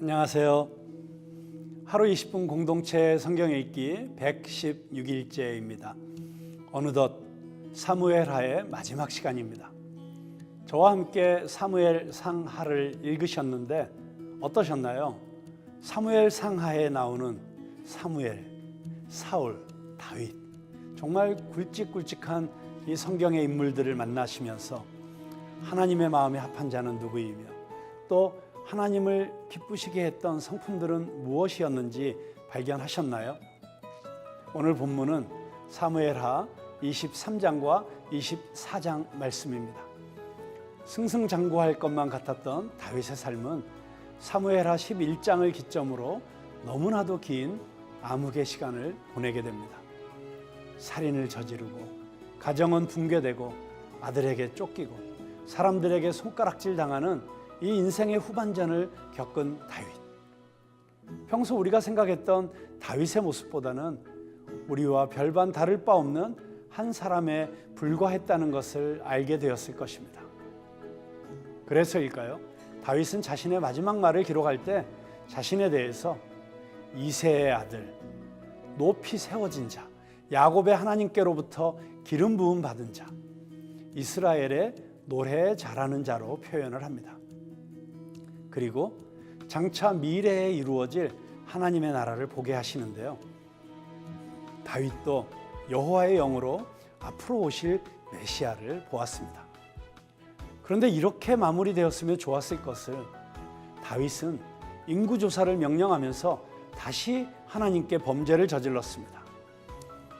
안녕하세요. 하루 20분 공동체 성경 읽기 116일째입니다. 어느덧 사무엘 하의 마지막 시간입니다. 저와 함께 사무엘 상하를 읽으셨는데 어떠셨나요? 사무엘 상하에 나오는 사무엘, 사울, 다윗 정말 굵직굵직한 이 성경의 인물들을 만나시면서 하나님의 마음에 합한 자는 누구이며 또 하나님을 기쁘시게 했던 성품들은 무엇이었는지 발견하셨나요? 오늘 본문은 사무엘하 23장과 24장 말씀입니다. 승승장구할 것만 같았던 다윗의 삶은 사무엘하 11장을 기점으로 너무나도 긴 암흑의 시간을 보내게 됩니다. 살인을 저지르고 가정은 붕괴되고 아들에게 쫓기고 사람들에게 손가락질 당하는 이 인생의 후반전을 겪은 다윗. 평소 우리가 생각했던 다윗의 모습보다는 우리와 별반 다를 바 없는 한 사람에 불과했다는 것을 알게 되었을 것입니다. 그래서일까요? 다윗은 자신의 마지막 말을 기록할 때 자신에 대해서 이세의 아들, 높이 세워진 자, 야곱의 하나님께로부터 기름 부음 받은 자, 이스라엘의 노래에 잘하는 자로 표현을 합니다. 그리고 장차 미래에 이루어질 하나님의 나라를 보게 하시는데요. 다윗도 여호와의 영으로 앞으로 오실 메시아를 보았습니다. 그런데 이렇게 마무리되었으면 좋았을 것을 다윗은 인구 조사를 명령하면서 다시 하나님께 범죄를 저질렀습니다.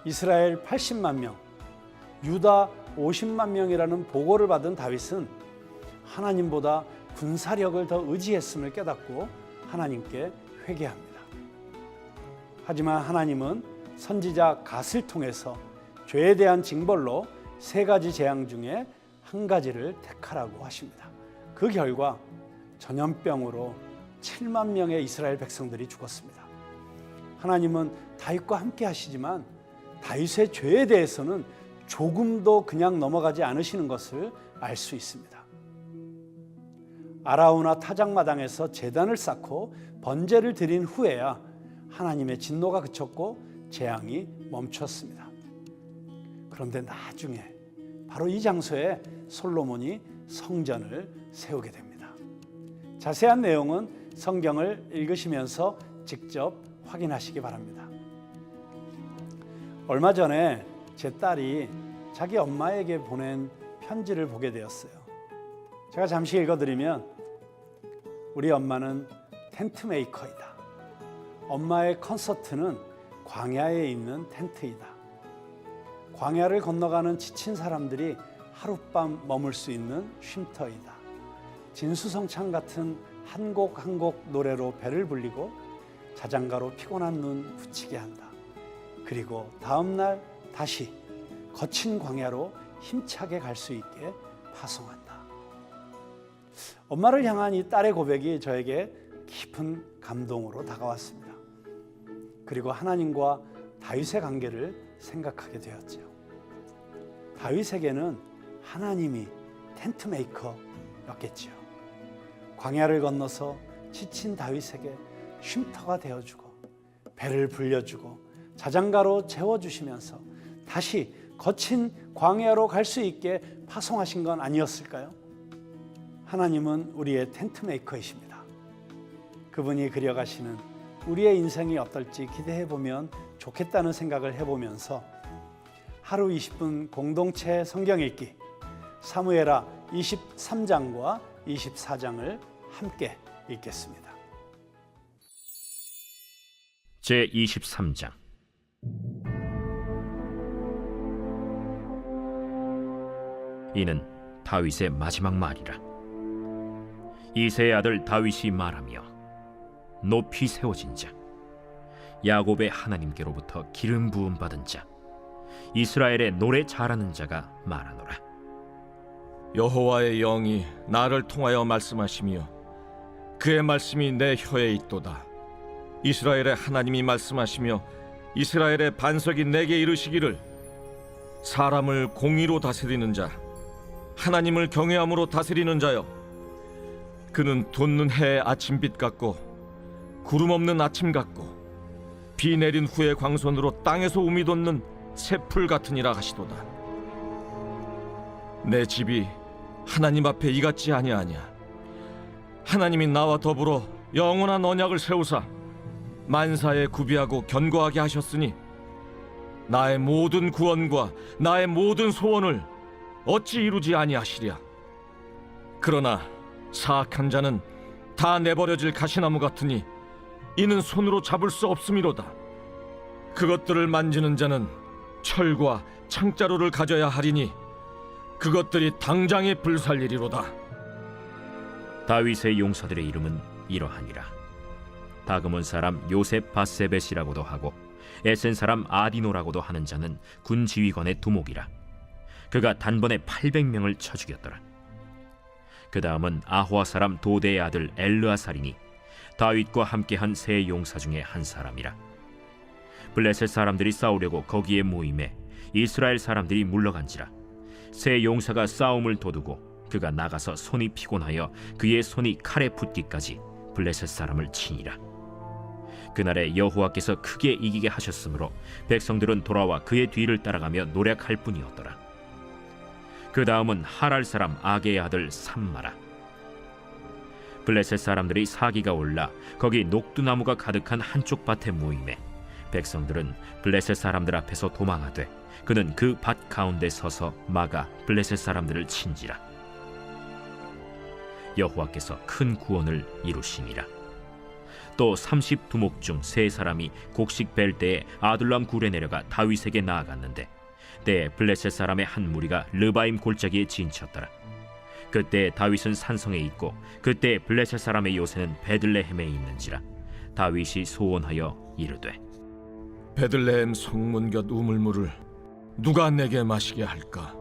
이스라엘 80만 명, 유다 50만 명이라는 보고를 받은 다윗은 하나님보다 군사력을 더 의지했음을 깨닫고 하나님께 회개합니다. 하지만 하나님은 선지자 갓을 통해서 죄에 대한 징벌로 세 가지 재앙 중에 한 가지를 택하라고 하십니다. 그 결과 전염병으로 7만 명의 이스라엘 백성들이 죽었습니다. 하나님은 다윗과 함께 하시지만 다윗의 죄에 대해서는 조금도 그냥 넘어가지 않으시는 것을 알 수 있습니다. 아라우나 타작마당에서 재단을 쌓고 번제를 드린 후에야 하나님의 진노가 그쳤고 재앙이 멈췄습니다. 그런데 나중에 바로 이 장소에 솔로몬이 성전을 세우게 됩니다. 자세한 내용은 성경을 읽으시면서 직접 확인하시기 바랍니다. 얼마 전에 제 딸이 자기 엄마에게 보낸 편지를 보게 되었어요. 제가 잠시 읽어드리면 우리 엄마는 텐트 메이커이다. 엄마의 콘서트는 광야에 있는 텐트이다. 광야를 건너가는 지친 사람들이 하룻밤 머물 수 있는 쉼터이다. 진수성찬 같은 한 곡 한 곡 노래로 배를 불리고 자장가로 피곤한 눈 붙이게 한다. 그리고 다음 날 다시 거친 광야로 힘차게 갈 수 있게 파송한다. 엄마를 향한 이 딸의 고백이 저에게 깊은 감동으로 다가왔습니다. 그리고 하나님과 다윗의 관계를 생각하게 되었죠. 다윗에게는 하나님이 텐트 메이커였겠지요. 광야를 건너서 지친 다윗에게 쉼터가 되어주고 배를 불려주고 자장가로 채워주시면서 다시 거친 광야로 갈 수 있게 파송하신 건 아니었을까요? 하나님은 우리의 텐트 메이커이십니다. 그분이 그려가시는 우리의 인생이 어떨지 기대해 보면 좋겠다는 생각을 해보면서 하루 20분 공동체 성경 읽기 사무엘하 23장과 24장을 함께 읽겠습니다. 제 23장 이는 다윗의 마지막 말이라 이세의 아들 다윗이 말하며 높이 세워진 자 야곱의 하나님께로부터 기름 부음 받은 자 이스라엘의 노래 잘하는 자가 말하노라 여호와의 영이 나를 통하여 말씀하시며 그의 말씀이 내 혀에 있도다. 이스라엘의 하나님이 말씀하시며 이스라엘의 반석이 내게 이르시기를 사람을 공의로 다스리는 자 하나님을 경외함으로 다스리는 자여 그는 돋는 해의 아침빛 같고 구름 없는 아침 같고 비 내린 후의 광선으로 땅에서 우미 돋는 새풀 같으니라 하시도다. 내 집이 하나님 앞에 이같지 아니하냐. 하나님이 나와 더불어 영원한 언약을 세우사 만사에 구비하고 견고하게 하셨으니 나의 모든 구원과 나의 모든 소원을 어찌 이루지 아니하시랴. 그러나 사악한 자는 다 내버려질 가시나무 같으니 이는 손으로 잡을 수 없음이로다. 그것들을 만지는 자는 철과 창자루를 가져야 하리니 그것들이 당장에 불살리리로다. 다윗의 용사들의 이름은 이러하니라 다그몬 사람 요셉 바세벳이라고도 하고 에센 사람 아디노라고도 하는 자는 군 지휘관의 두목이라 그가 단번에 800명을 쳐 죽였더라 그 다음은 아호아 사람 도대의 아들 엘르아살이니 다윗과 함께한 세 용사 중에 한 사람이라 블레셋 사람들이 싸우려고 거기에 모임에 이스라엘 사람들이 물러간지라 세 용사가 싸움을 도두고 그가 나가서 손이 피곤하여 그의 손이 칼에 붙기까지 블레셋 사람을 치니라. 그날에 여호와께서 크게 이기게 하셨으므로 백성들은 돌아와 그의 뒤를 따라가며 노력할 뿐이었더라. 그 다음은 하랄 사람 아게의 아들 삼마라. 블레셋 사람들이 사기가 올라 거기 녹두나무가 가득한 한쪽 밭에 모임에 백성들은 블레셋 사람들 앞에서 도망하되 그는 그 밭 가운데 서서 막아 블레셋 사람들을 친지라. 여호와께서 큰 구원을 이루시니라. 또 삼십 두목 중 세 사람이 곡식 벨 때에 아둘람 굴에 내려가 다윗에게 나아갔는데 때에 블레셋 사람의 한 무리가 르바임 골짜기에 진쳤더라. 그때 다윗은 산성에 있고 그때 블레셋 사람의 요새는 베들레헴에 있는지라 다윗이 소원하여 이르되 베들레헴 성문 곁 우물물을 누가 내게 마시게 할까?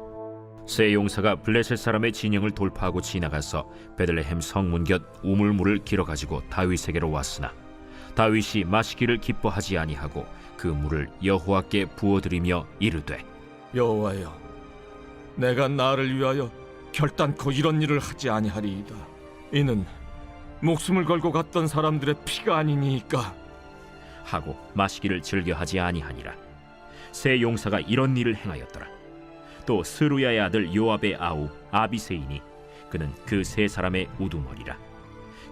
세 용사가 블레셋 사람의 진영을 돌파하고 지나가서 베들레헴 성문 곁 우물물을 길어 가지고 다윗에게로 왔으나 다윗이 마시기를 기뻐하지 아니하고 그 물을 여호와께 부어드리며 이르되 여호와여, 내가 나를 위하여 결단코 이런 일을 하지 아니하리이다. 이는 목숨을 걸고 갔던 사람들의 피가 아니니까. 하고 마시기를 즐겨하지 아니하니라 세 용사가 이런 일을 행하였더라 또 스루야의 아들 요압의 아우 아비세이니 그는 그 세 사람의 우두머리라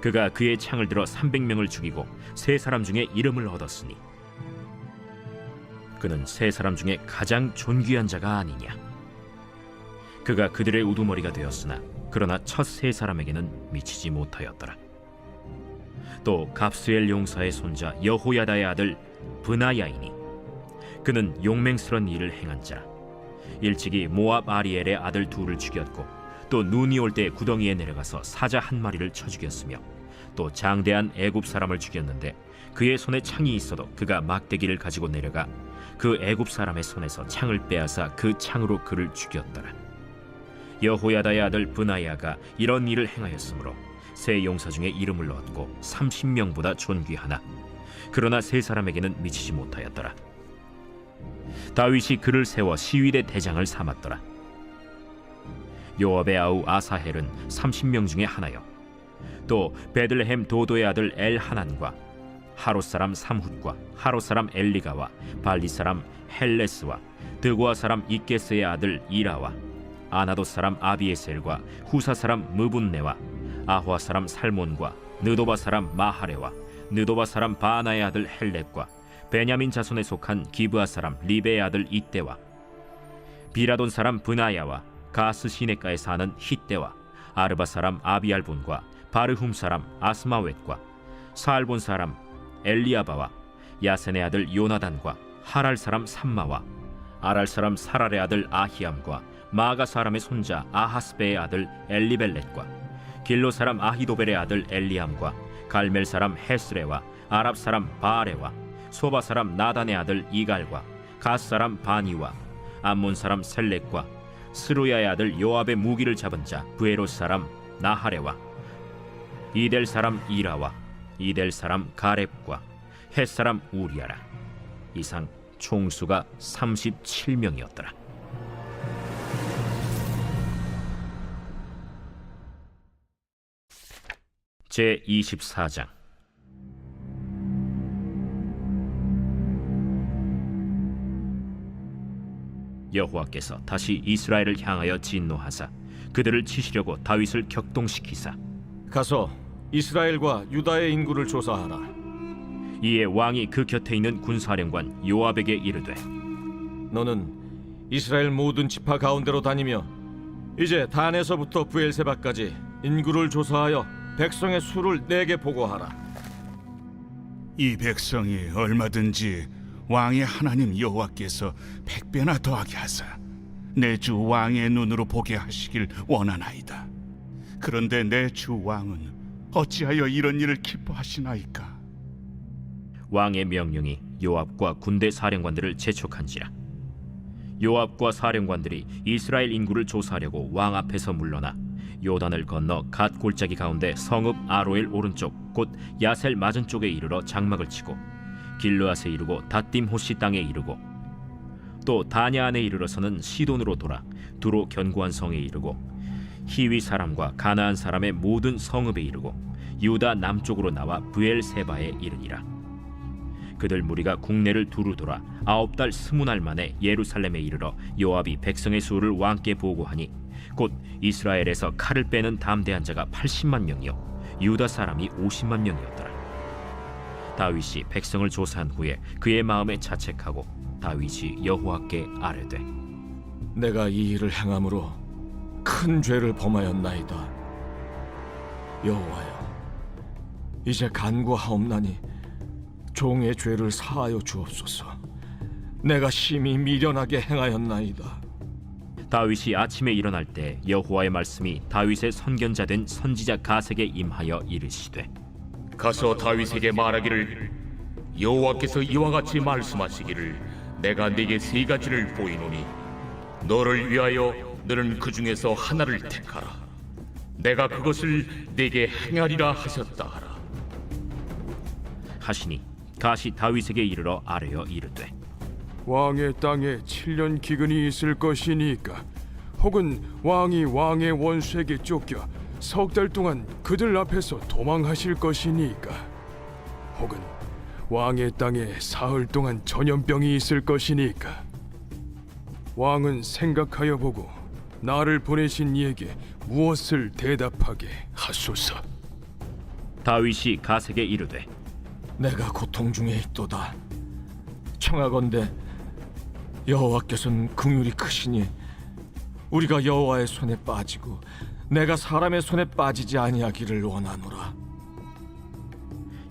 그가 그의 창을 들어 300명을 죽이고 세 사람 중에 이름을 얻었으니 그는 세 사람 중에 가장 존귀한 자가 아니냐. 그가 그들의 우두머리가 되었으나 그러나 첫 세 사람에게는 미치지 못하였더라. 또 갑스엘 용사의 손자 여호야다의 아들 브나야이니 그는 용맹스런 일을 행한 자 일찍이 모압 아리엘의 아들 둘을 죽였고 또 눈이 올 때 구덩이에 내려가서 사자 한 마리를 쳐 죽였으며 또 장대한 애굽 사람을 죽였는데 그의 손에 창이 있어도 그가 막대기를 가지고 내려가 그 애굽 사람의 손에서 창을 빼앗아 그 창으로 그를 죽였더라. 여호야다의 아들 브나야가 이런 일을 행하였으므로 세 용사 중에 이름을 얻고 30명보다 존귀하나 그러나 세 사람에게는 미치지 못하였더라. 다윗이 그를 세워 시위대 대장을 삼았더라. 요압의 아우 아사헬은 30명 중에 하나요. 또 베들레헴 도도의 아들 엘 하난과 하롯 사람 삼훗과 하롯 사람 엘리가와 발리 사람 헬레스와 드고아 사람 이게스의 아들 이라와 아나도 사람 아비에셀과 후사 사람 무분네와 아호아 사람 살몬과 느도바 사람 마하레와 느도바 사람 바나의 아들 헬렉과 베냐민 자손에 속한 기브아 사람 리베의 아들 이때와 비라돈 사람 브나야와 가스 시네가에 사는 히때와 아르바 사람 아비알본과 바르훔 사람 아스마웻과 사알본 사람 엘리아바와 야센의 아들 요나단과 하랄 사람 삼마와 아랄 사람 사랄의 아들 아히암과 마가 사람의 손자 아하스베의 아들 엘리벨렛과 길로 사람 아히도벨의 아들 엘리암과 갈멜 사람 헤스레와 아랍 사람 바아레와 소바 사람 나단의 아들 이갈과 가스 사람 바니와 암몬 사람 셀렉과 스루야의 아들 요압의 무기를 잡은 자 부에롯 사람 나하레와 이델 사람 이라와 이델 사람 가렙과 헷 사람 우리아라. 이상 총수가 37명이었더라. 제 24장. 여호와께서 다시 이스라엘을 향하여 진노하사 그들을 치시려고 다윗을 격동시키사. 가서 이스라엘과 유다의 인구를 조사하라. 이에 왕이 그 곁에 있는 군사령관 요압에게 이르되 너는 이스라엘 모든 지파 가운데로 다니며 이제 단에서부터 부엘세바까지 인구를 조사하여 백성의 수를 내게 보고하라. 이 백성이 얼마든지 왕의 하나님 여호와께서 백배나 더하게 하사 내 주 왕의 눈으로 보게 하시길 원하나이다. 그런데 내 주 왕은 어찌하여 이런 일을 기뻐하시나이까? 왕의 명령이 요압과 군대 사령관들을 재촉한지라 요압과 사령관들이 이스라엘 인구를 조사하려고 왕 앞에서 물러나 요단을 건너 갓 골짜기 가운데 성읍 아로엘 오른쪽 곧 야셀 맞은 쪽에 이르러 장막을 치고 길르앗에 이르고 다딤 호시 땅에 이르고 또 다냐 안에 이르러서는 시돈으로 돌아 두로 견고한 성에 이르고 히위 사람과 가나안 사람의 모든 성읍에 이르고 유다 남쪽으로 나와 부엘세바에 이르니라. 그들 무리가 국내를 두루 돌아 아홉 달 스무 날 만에 예루살렘에 이르러 요압이 백성의 수를 왕께 보고하니 곧 이스라엘에서 칼을 빼는 담대한 자가 80만 명이요 유다 사람이 50만 명이었더라. 다윗이 백성을 조사한 후에 그의 마음에 자책하고 다윗이 여호와께 아뢰되 내가 이 일을 행함으로 큰 죄를 범하였나이다. 여호와여, 이제 간구하옵나니 종의 죄를 사하여 주옵소서. 내가 심히 미련하게 행하였나이다. 다윗이 아침에 일어날 때 여호와의 말씀이 다윗의 선견자 된 선지자 가세게 임하여 이르시되 가서 다윗에게 말하기를 여호와께서 이와 같이 말씀하시기를 내가 네게 세 가지를 보이노니 너를 위하여 너는 그 중에서 하나를 택하라. 내가 그것을 네게 행하리라 하셨다 하라. 하시니 가시 다윗에게 이르러 아뢰어 이르되 왕의 땅에 7년 기근이 있을 것이니까 혹은 왕이 왕의 원수에게 쫓겨 석 달 동안 그들 앞에서 도망하실 것이니까 혹은 왕의 땅에 사흘 동안 전염병이 있을 것이니까. 왕은 생각하여 보고 나를 보내신 이에게 무엇을 대답하게 하소서 다윗이 가세게 이르되 내가 고통 중에 있도다. 청하건대 여호와께서는 긍휼이 크시니 우리가 여호와의 손에 빠지고 내가 사람의 손에 빠지지 아니하기를 원하노라.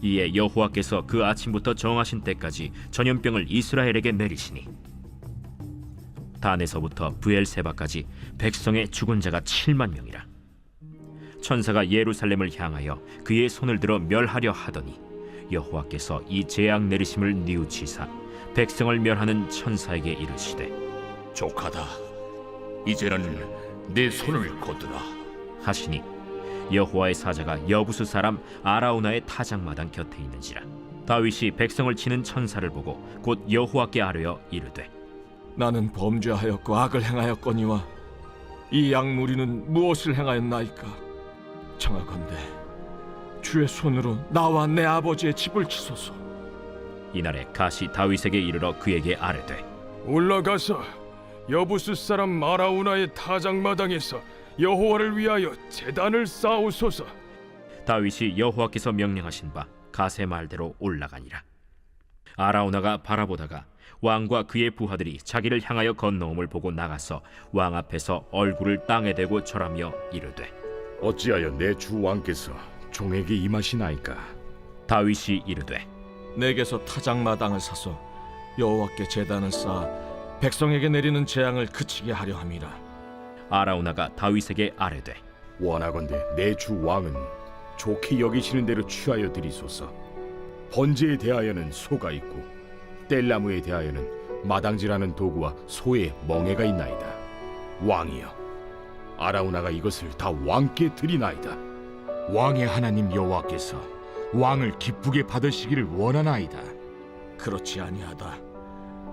이에 여호와께서 그 아침부터 정하신 때까지 전염병을 이스라엘에게 내리시니 단에서부터 부엘세바까지 백성의 죽은 자가 7만 명이라. 천사가 예루살렘을 향하여 그의 손을 들어 멸하려 하더니 여호와께서 이 재앙 내리심을 뉘우치사 백성을 멸하는 천사에게 이르시되 족하다. 이제는 내 손을 거두라. 하시니 여호와의 사자가 여부수 사람 아라우나의 타작마당 곁에 있는지라. 다윗이 백성을 치는 천사를 보고 곧 여호와께 아뢰어 이르되 나는 범죄하였고 악을 행하였거니와 이 양무리는 무엇을 행하였나이까? 청하건대 주의 손으로 나와 내 아버지의 집을 치소서. 이날에 가시 다윗에게 이르러 그에게 아뢰되 올라가서 여부스 사람 마라우나의 타작 마당에서 여호와를 위하여 제단을 쌓으소서 다윗이 여호와께서 명령하신 바 가세 말대로 올라가니라 아라우나가 바라보다가 왕과 그의 부하들이 자기를 향하여 건너옴을 보고 나가서 왕 앞에서 얼굴을 땅에 대고 절하며 이르되 어찌하여 내 주 왕께서 종에게 임하시나이까? 다윗이 이르되 내게서 타작마당을 사서 여호와께 제단을 쌓아 백성에게 내리는 재앙을 그치게 하려 함이라. 아라우나가 다윗에게 아뢰되 원하건대 내 주 왕은 좋게 여기시는 대로 취하여 드리소서. 번제에 대하여는 소가 있고 뗄나무에 대하여는 마당질하는 도구와 소의 멍에가 있나이다. 왕이여, 아라우나가 이것을 다 왕께 드리나이다. 왕의 하나님 여호와께서 왕을 기쁘게 받으시기를 원하나이다. 그렇지 아니하다.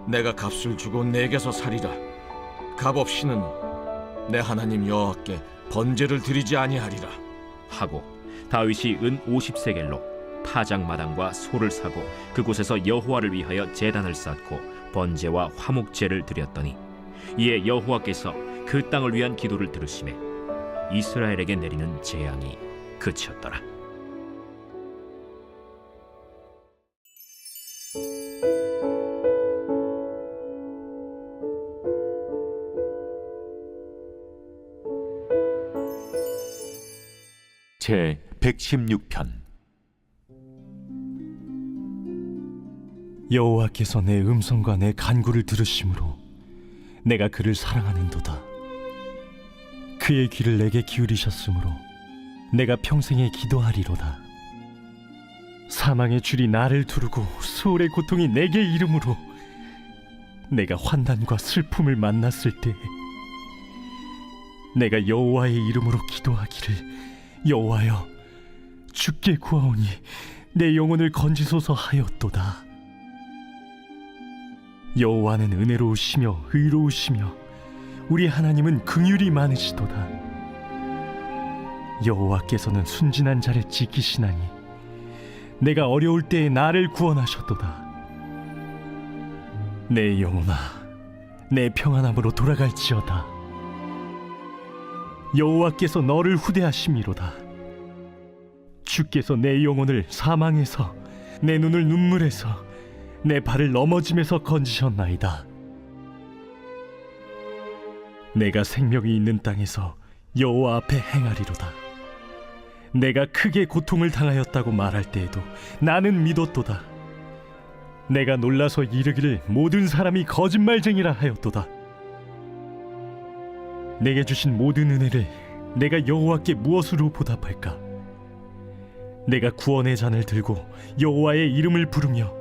내가 값을 주고 내게서 살이라. 값 없이는 내 하나님 여호와께 번제를 드리지 아니하리라. 하고 다윗이 은 50세겔로 타작마당과 소를 사고 그곳에서 여호와를 위하여 제단을 쌓고 번제와 화목제를 드렸더니 이에 여호와께서 그 땅을 위한 기도를 들으심에 이스라엘에게 내리는 재앙이 그쳤더라. 제 116편 여호와께서 내 음성과 내 간구를 들으심으로 내가 그를 사랑하는도다. 그의 귀를 내게 기울이셨으므로 내가 평생에 기도하리로다. 사망의 줄이 나를 두르고 수월의 고통이 내게 이름으로 내가 환난과 슬픔을 만났을 때 내가 여호와의 이름으로 기도하기를 여호와여 주께 구하오니 내 영혼을 건지소서 하였도다. 여호와는 은혜로우시며 의로우시며 우리 하나님은 긍휼이 많으시도다. 여호와께서는 순진한 자를 지키시나니 내가 어려울 때에 나를 구원하셨도다. 내 영혼아, 내 평안함으로 돌아갈지어다. 여호와께서 너를 후대하심이로다. 주께서 내 영혼을 사망에서 내 눈을 눈물에서 내 발을 넘어짐에서 건지셨나이다. 내가 생명이 있는 땅에서 여호와 앞에 행하리로다. 내가 크게 고통을 당하였다고 말할 때에도 나는 믿었도다. 내가 놀라서 이르기를 모든 사람이 거짓말쟁이라 하였도다. 내게 주신 모든 은혜를 내가 여호와께 무엇으로 보답할까? 내가 구원의 잔을 들고 여호와의 이름을 부르며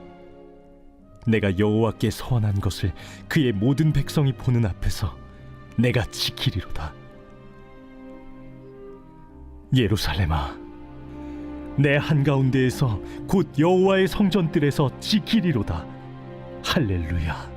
내가 여호와께 서원한 것을 그의 모든 백성이 보는 앞에서 내가 지키리로다. 예루살렘아, 내 한가운데에서 곧 여호와의 성전들에서 지키리로다. 할렐루야.